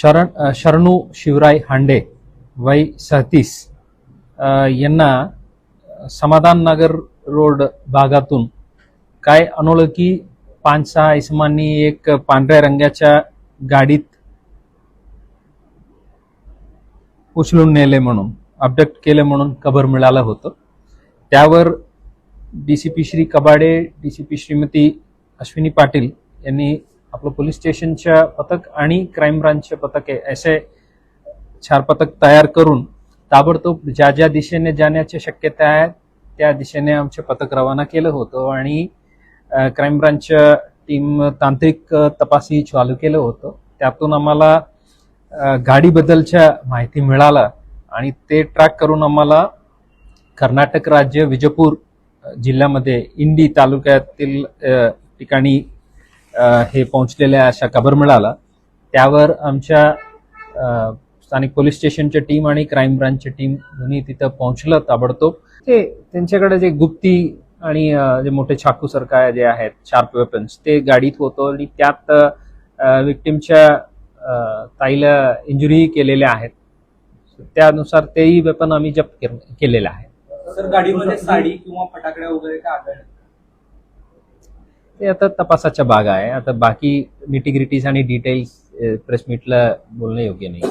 शरण शरणू शिवराय हांडे वय सहतीस यांना समाधान नगर रोड भागातून काय अनोळखी पाच सहा इसमांनी एक पांढऱ्या रंगाच्या गाडीत उचलून नेले म्हणून अबडक्ट केले म्हणून कबर मिळालं होतं त्यावर D C P Shri Kabade D C P Shrimati Ashwini Patil यांनी आपलं पोलीस स्टेशनच्या पथक आणि क्राईम ब्रांचचे पथक आहे. असे चार पथक तयार करून ताबडतोब ज्या ज्या दिशेने जाण्याची शक्यता आहे त्या दिशेने आमचे पथक रवाना केलं होतं आणि क्राईम ब्रांचच्या टीम तांत्रिक तपासही चालू केलं होतं. त्यातून आम्हाला गाडीबद्दलच्या माहिती मिळाला आणि ते ट्रॅक करून आम्हाला कर्नाटक राज्य विजयपूर जिल्ह्यामध्ये इंडी तालुक्यातील ठिकाणी हे पोहोचलेल्या अशा खबर मिळाला. त्यावर आमच्या स्थानिक पोलीस स्टेशनच्या टीम आणि क्राईम ब्रांचची टीम दोन्ही तिथं पोहोचलं ताबडतोब. ते त्यांच्याकडे जे गुप्ती आणि जे मोठे चाकू सारखा जे आहेत शार्प वेपन्स ते गाडीत होतं आणि त्यात विक्टिमच्या ताईला इंजुरी केलेल्या आहेत. त्यानुसार तेही वेपन आम्ही जप्त केलेलं आहे. सर गाडीमध्ये साडी किंवा फटाकड्या वगैरे काय आढळले? ते आता तपासाच्या भाग आहे. आता बाकी निटिग्रिटीज आणि डिटेल्स प्रेस मीटला बोलणं योग्य नाही.